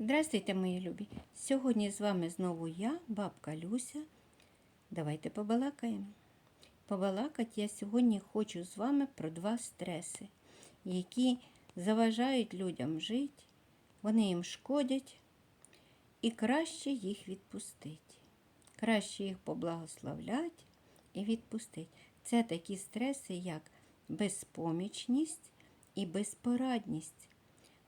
Здрастуйте, мої любі! Сьогодні з вами знову я, бабка Люся. Давайте побалакаємо. Побалакати я сьогодні хочу з вами про два стреси, які заважають людям жити, вони їм шкодять, і краще їх відпустити. Краще їх поблагословлять і відпустити. Це такі стреси, як безпомічність і безпорадність.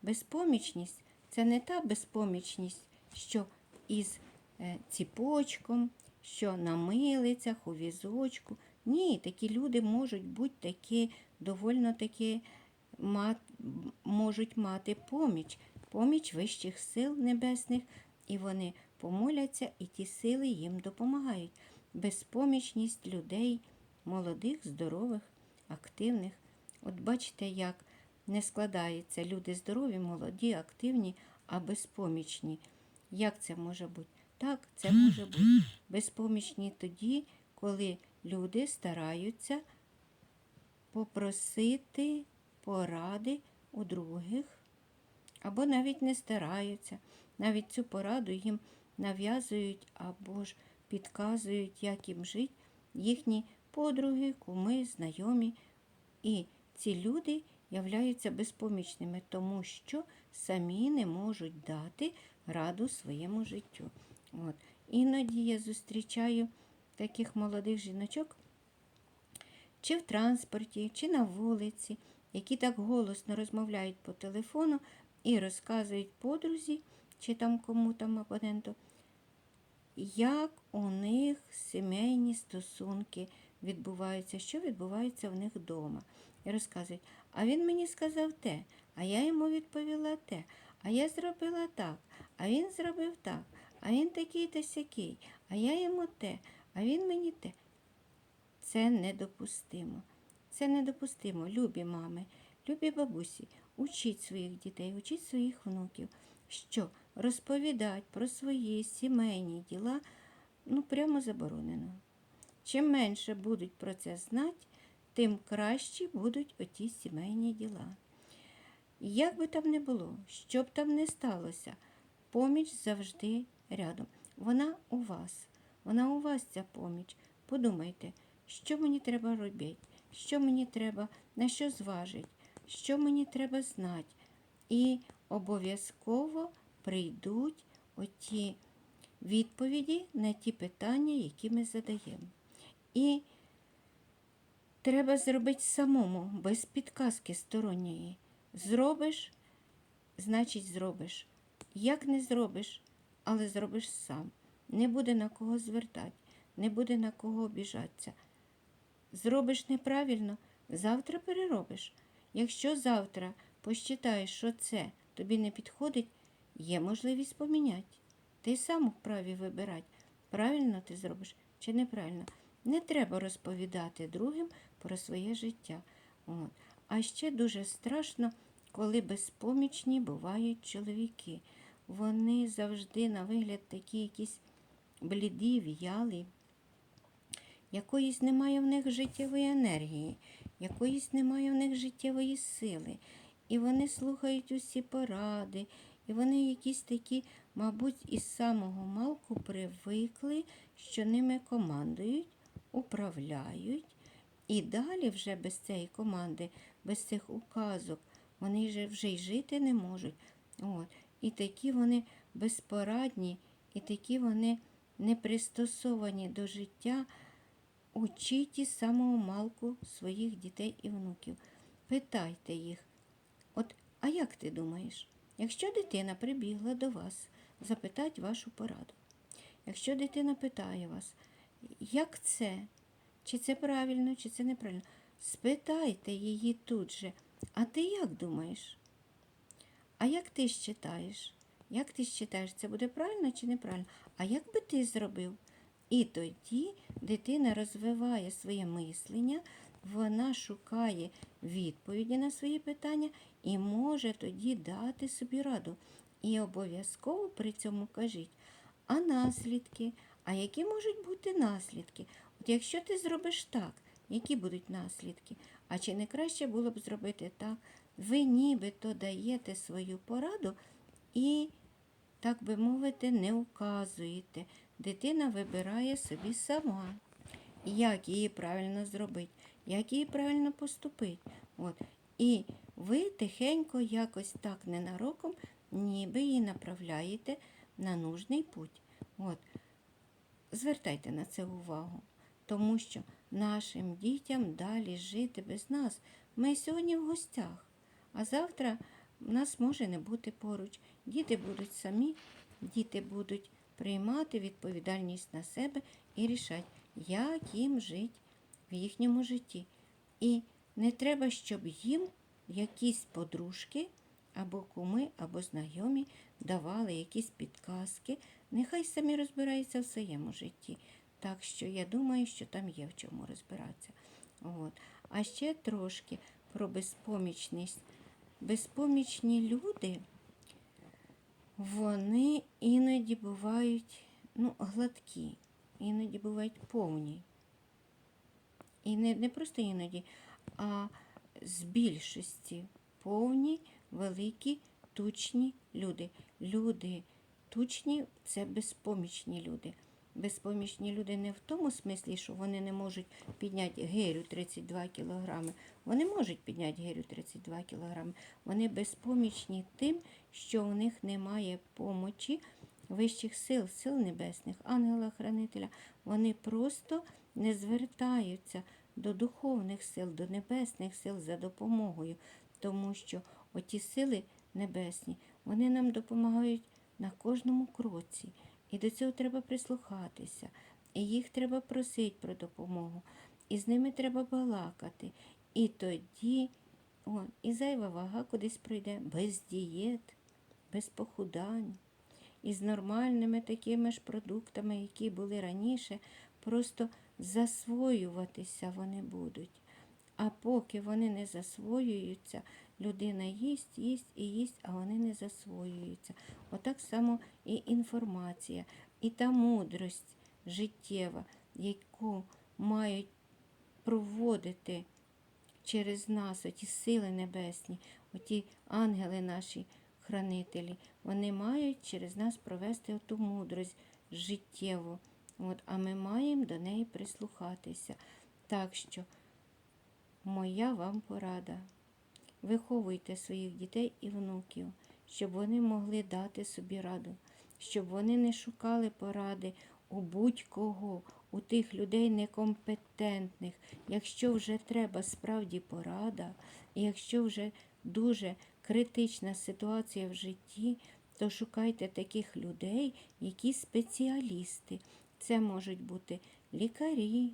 Безпомічність це не та безпомічність, що із е, ціпочком, що на милицях, у візочку. Ні, такі люди можуть бути такі, довольно мат, можуть мати поміч, поміч вищих сил небесних, і вони помоляться, і ті сили їм допомагають. Безпомічність людей, молодих, здорових, активних. От бачите, як не складається люди здорові, молоді, активні, а безпомічні. Як це може бути? Так, це може бути безпомічні тоді, коли люди стараються попросити поради у других, або навіть не стараються. Навіть цю пораду їм нав'язують або ж підказують, як їм жити, їхні подруги, куми, знайомі. І ці люди являються безпомічними, тому що самі не можуть дати раду своєму життю. От. Іноді я зустрічаю таких молодих жіночок, чи в транспорті, чи на вулиці, які так голосно розмовляють по телефону і розказують подрузі, чи там кому там абоненту, як у них сімейні стосунки відбуваються, що відбувається в них вдома. І розказують, а він мені сказав те, а я йому відповіла те, а я зробила так, а він зробив так, а він такий та сякий, а я йому те, а він мені те. Це недопустимо. Це недопустимо, любі мами, любі бабусі, учіть своїх дітей, учіть своїх внуків, що розповідати про свої сімейні діла ну, прямо заборонено. Чим менше будуть про це знати, тим кращі будуть оті сімейні діла. Як би там не було, що б там не сталося, поміч завжди рядом. Вона у вас, вона у вас ця поміч. Подумайте, що мені треба робити, що мені треба, на що зважити, що мені треба знати. І обов'язково прийдуть оті відповіді на ті питання, які ми задаємо. І треба зробити самому, без підказки сторонньої. Зробиш, значить зробиш. Як не зробиш, але зробиш сам. Не буде на кого звертати, не буде на кого обіжатися. Зробиш неправильно, завтра переробиш. Якщо завтра посчитаєш, що це тобі не підходить, є можливість поміняти. Ти сам вправі вибирати, правильно ти зробиш чи неправильно. Не треба розповідати другим про своє життя. От. А ще дуже страшно, коли безпомічні бувають чоловіки. Вони завжди на вигляд такі якісь бліді, в'ялі. Якоїсь немає в них життєвої енергії, якоїсь немає в них життєвої сили. І вони слухають усі поради, і вони якісь такі, мабуть, із самого малку привикли, що ними командують, управляють. І далі вже без цієї команди, без цих указок, вони вже, вже й жити не можуть. От. І такі вони безпорадні, і такі вони не пристосовані до життя. Учіть із самого малку своїх дітей і внуків. Питайте їх, от, а як ти думаєш, якщо дитина прибігла до вас запитати вашу пораду? Якщо дитина питає вас, як це? Чи це правильно, чи це неправильно? Спитайте її тут же, а ти як думаєш? А як ти считаєш? Як ти считаєш, це буде правильно чи неправильно? А як би ти зробив? І тоді дитина розвиває своє мислення, вона шукає відповіді на свої питання і може тоді дати собі раду. І обов'язково при цьому кажіть, а наслідки? А які можуть бути наслідки? От якщо ти зробиш так, які будуть наслідки? А чи не краще було б зробити так? Ви нібито даєте свою пораду і так би мовити, не указуєте. Дитина вибирає собі сама, як її правильно зробити, як їй правильно поступити. От. І ви тихенько, якось так ненароком, ніби її направляєте на нужний путь. От. Звертайте на це увагу, тому що нашим дітям далі жити без нас. Ми сьогодні в гостях, а завтра нас може не бути поруч. Діти будуть самі, діти будуть приймати відповідальність на себе і рішати, як їм жити в їхньому житті. І не треба, щоб їм якісь подружки або куми, або знайомі давали якісь підказки. Нехай самі розбираються в своєму житті. Так що я думаю, що там є в чому розбиратися. От. А ще трошки про безпомічність. Безпомічні люди, вони іноді бувають ну, гладкі, іноді бувають повні. І не, не просто іноді, а з більшості повні, великі, тучні люди. Люди тучні це безпомічні люди. Безпомічні люди не в тому смислі, що вони не можуть підняти гирю 32 кілограми. Вони можуть підняти гирю 32 кілограми. Вони безпомічні тим, що у них немає помочі вищих сил, сил небесних, ангела-хранителя. Вони просто не звертаються до духовних сил, до небесних сил за допомогою, тому що оті сили небесні, вони нам допомагають на кожному кроці. І до цього треба прислухатися. І їх треба просити про допомогу. І з ними треба балакати. І тоді о, і зайва вага кудись пройде без дієт, без похудань. І з нормальними такими ж продуктами, які були раніше, просто засвоюватися вони будуть. А поки вони не засвоюються, людина їсть, їсть і їсть, а вони не засвоюються. Отак само і інформація, і та мудрость життєва, яку мають проводити через нас, оті сили небесні, оті ангели наші хранителі, вони мають через нас провести оту мудрость життєву. От, а ми маємо до неї прислухатися. Так що моя вам порада. Виховуйте своїх дітей і внуків, щоб вони могли дати собі раду, щоб вони не шукали поради у будь-кого, у тих людей некомпетентних. Якщо вже треба справді порада, і якщо вже дуже критична ситуація в житті, то шукайте таких людей, які спеціалісти. Це можуть бути лікарі,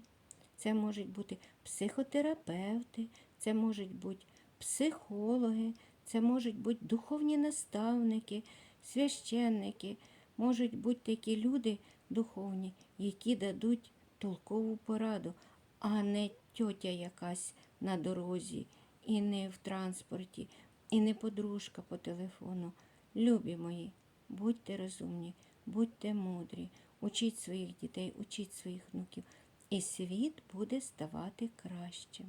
це можуть бути психотерапевти, це можуть бути психологи, це можуть бути духовні наставники, священники, можуть бути такі люди духовні, які дадуть толкову пораду, а не тьотя якась на дорозі, і не в транспорті, і не подружка по телефону. Любі мої, будьте розумні, будьте мудрі, учіть своїх дітей, учіть своїх внуків, і світ буде ставати кращим.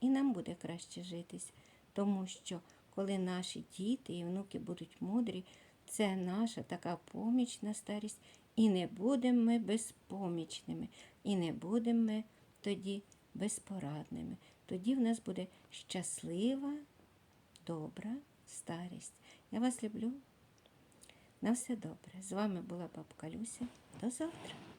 І нам буде краще житись, тому що коли наші діти і внуки будуть мудрі, це наша така поміч на старість, і не будемо ми безпомічними, і не будемо ми тоді безпорадними. Тоді в нас буде щаслива, добра старість. Я вас люблю. На все добре. З вами була бабка Люся. До завтра.